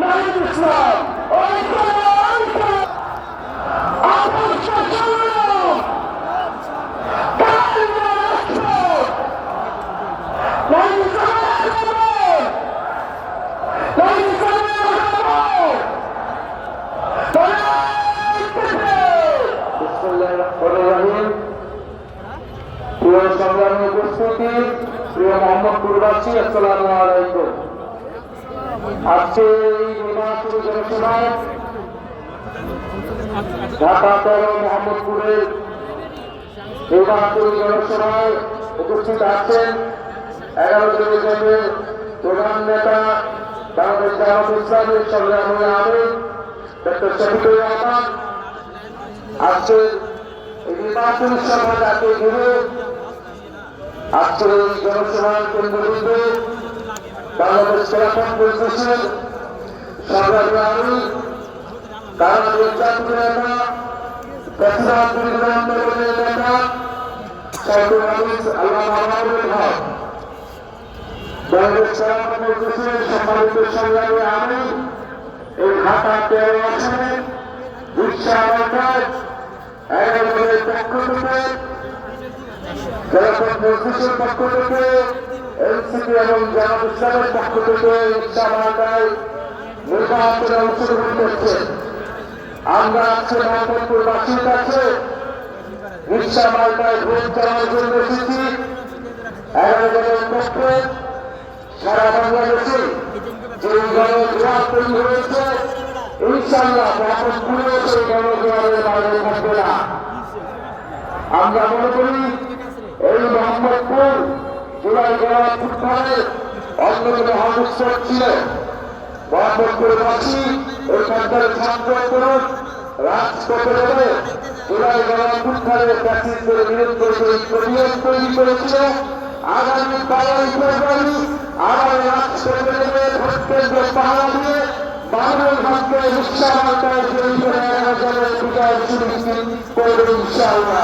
নাহিদ ইসলাম প্রিয় সংগ্রামী উপস্থিতি প্রিয় মোহাম্মদ কুরবাসী আসসালামু আলাইকুম আজকে এই নির্বাচনী জনসভায় ঢাকা তেরো উপস্থিত আছেন এগারো জনের প্রধান নেতা বাংলাদেশ জামাত ইসলামের সংগ্রামী ডক্টর শফিকুর রহমান। আজকে এই নির্বাচনী সভা যাকে ঘিরে আজকের কেন্দ্রবিন্দু বাংলাদেশ খেলাফত পরিষদের সংগ্রামী আমির কারণ জাতীয় নেতা প্রেসিডেন্ট বিরোধী আন্দোলনের নেতা সাইকুল হামিদ আল্লাহ মাহমুদুল হক বাংলাদেশ খেলাফত তেরো পক্ষ থেকে এনসিপি এবং জামাত ইসলামের পক্ষ থেকে অংশগ্রহণ করছে। আমরা আজকে মোহাম্মদপুরবাসীর কাছে রিক্সা মার্কায় ভোট দেওয়ার জন্য এসেছি। এগারো জনের পক্ষে সারা বাংলাদেশে যে গণজোয়ার তৈরি হয়েছে ইনশাল্লাহ মোহাম্মদপুরেও সেই গণজোয়ারের বাইরে থাকবে না। আমরা মনে করি এই মোহাম্মদপুর জুলাই গণপুত্থানের অন্যতম সংস্কর ছিল। মোহাম্মদপুরবাসী এখানকার ছাত্র তরুণ রাজপথে নেমে জুলাই গণপুত্থানের প্যাসিজদের বিরুদ্ধে সেই প্রতিরোধ তৈরি করেছিল। আগামী বারোই ফেব্রুয়ারি আবার রাজপথে নেমে ভোট কেন্দ্র পাহারা দিয়ে। বাংলার ভাগ্যে উৎসাহতায় তৈরি করে ইনশাআল্লাহ।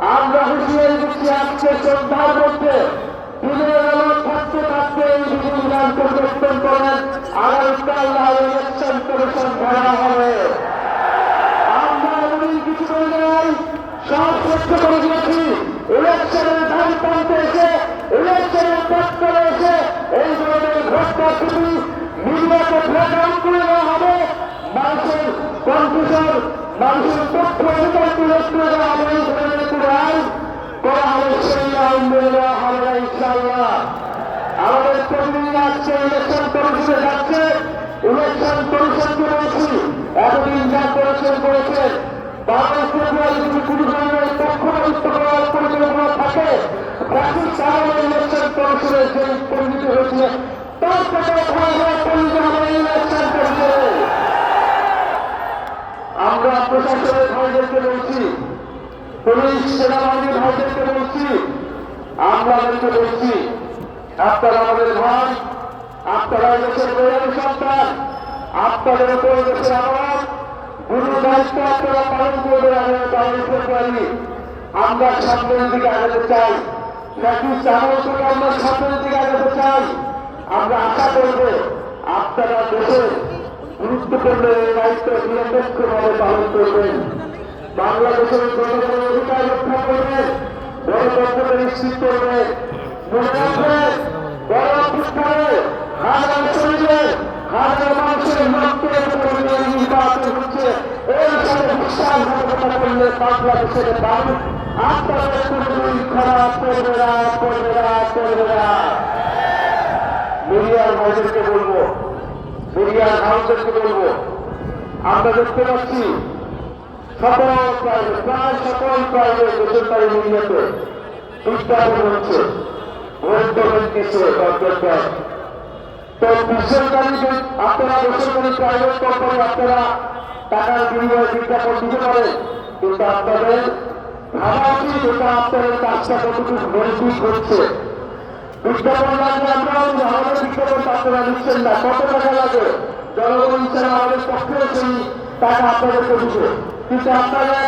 আমরা হুঁশিয়ারি দিচ্ছি আজকে সন্ধ্যার মধ্যে দিনের আলো থাকতে থাকতে এই বিধিবিধান পরিবর্তন করেন। আগামীকাল ইলেকশন মানুষের তথ্য অধিকার বিরোধ করে দেওয়া হবে এই ধরনের কোনো আইন করা হবে সেই আইন মেনে দেওয়া হবে না ইনশাআল্লাহ আমাদের আজকে ইলেকশন কমিশনে যাচ্ছে, ইলেকশন কমিশনকে বলছি, এতদিন যা করেছেন করেছেন। বারোই ফেব্রুয়ারি যদি কোনো ধরনের পক্ষপাতিত্ব করার আমরা প্রশাসনের বলছি, আপনারা আমাদের ভাই আপনারা দেশের মেয়ের সন্তান, আপনাদের উপর দেশের আমার দায়িত্ব আপনারা পালন বাইরে ফেব্রুয়ারি আমরা সামনের দিকে চাই। নাকি চামড় থেকে আমরা সামনের দিকে আগাতে চাই? আমরা আশা করব আপনারা দেশের গুরুত্বপূর্ণ এই দায়িত্ব নিরপেক্ষভাবে পালন করবেন। বাংলাদেশের জনগণের অধিকার রক্ষা করবেন, গণতন্ত্রকে নিশ্চিত করবেন। মনে রাখবেন গণঅভ্যুত্থানে হাজার শরীরে হাজার মানুষের রক্তের উপরে নির্বাচন হচ্ছে এই সাথে বিশ্বাসঘাতকতা করলে বাংলাদেশের মানুষ আপনাদের ভাইদেরকে বলব, মিডিয়ার ভাইদেরকে বলব দেখতে পাচ্ছি, সকল প্রাইভেট প্রায় সকল প্রাইভেট হচ্ছে। দরকার তো বেসরকারি আপনারা বেসরকারি প্রাইভেট কোম্পানি আপনারা টাকার বিনিময়ে বিজ্ঞাপন দিতে পারে কিন্তু আপনাদের ভাবা উচিত এটা আপনাদের কাজটা কতটুকু মজবুত হচ্ছে। বিজ্ঞাপন লাগবে আমরা আমাদের বিজ্ঞাপন আপনারা দিচ্ছেন না। কত টাকা লাগে? জনগণ হিসেবে আমাদের সেই টাকা আপনাদেরকে দিবে কিন্তু আপনারা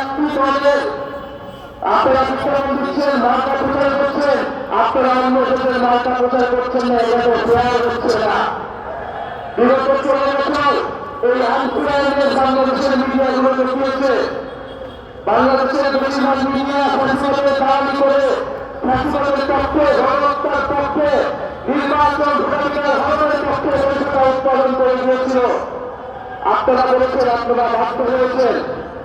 আপনারা বিজ্ঞাপন দিচ্ছেন মার্কা প্রচার করছেন, আপনারা অন্য দেশের মার্কা প্রচার করছেন না এটা তো দেওয়া হচ্ছে না। বিগত চলে বছর এই আইনপুরাইনের বাংলাদেশের মিডিয়াগুলো দেখিয়েছে। বাংলাদেশের বেশিরভাগ মিডিয়া ফ্যাসিবাদের দাবি করে ফ্যাসিবাদের পক্ষে, গণহত্যার পক্ষে, নির্বাচন ভোটাধিকার হরণের পক্ষে উৎপাদন করে দিয়েছিল। আপনারা বলেছেন, আপনারা বাধ্য হয়েছেন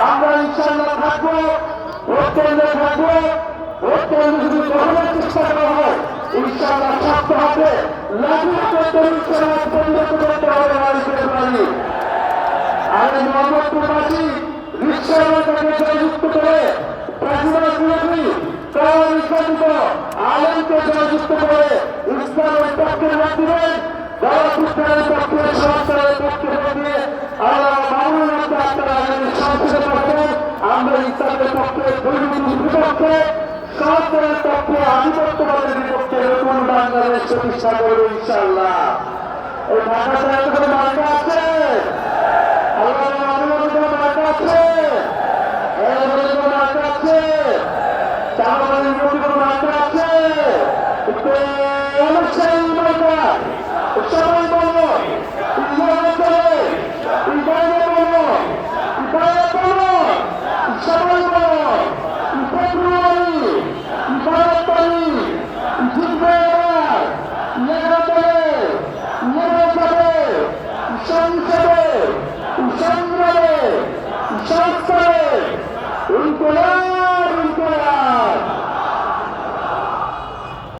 আমরা ইনশাল্লাহ থাকব কেন্দ্রে থাকব কেন্দ্রে যদি গ্রহণের চেষ্টা করা হয় ইনশাল্লাহ সত্য হবে পরিণত করতে হবে মানুষের আর এই মোহাম্মদপুরবাসী রিক্সাওয়ালাকে জয়যুক্ত করে প্রাচীনা বিরোধী তারা নির্যাতিত আলমকে জয়যুক্ত করে ইসলামের পক্ষে ভোট দিবেন গণপুত্রের পক্ষে সরকারের পক্ষে আল্লাহ মামুন আপনারা আগামী সংসদে পাবেন আমরা ইসলামের পক্ষে বিপক্ষে সরকারের পক্ষে আধিপত্যবাদের বিপক্ষে নতুন বাংলাদেশ প্রতিষ্ঠা করবে ইনশাল্লাহ এই ঢাকা শহরে আছে? সবাই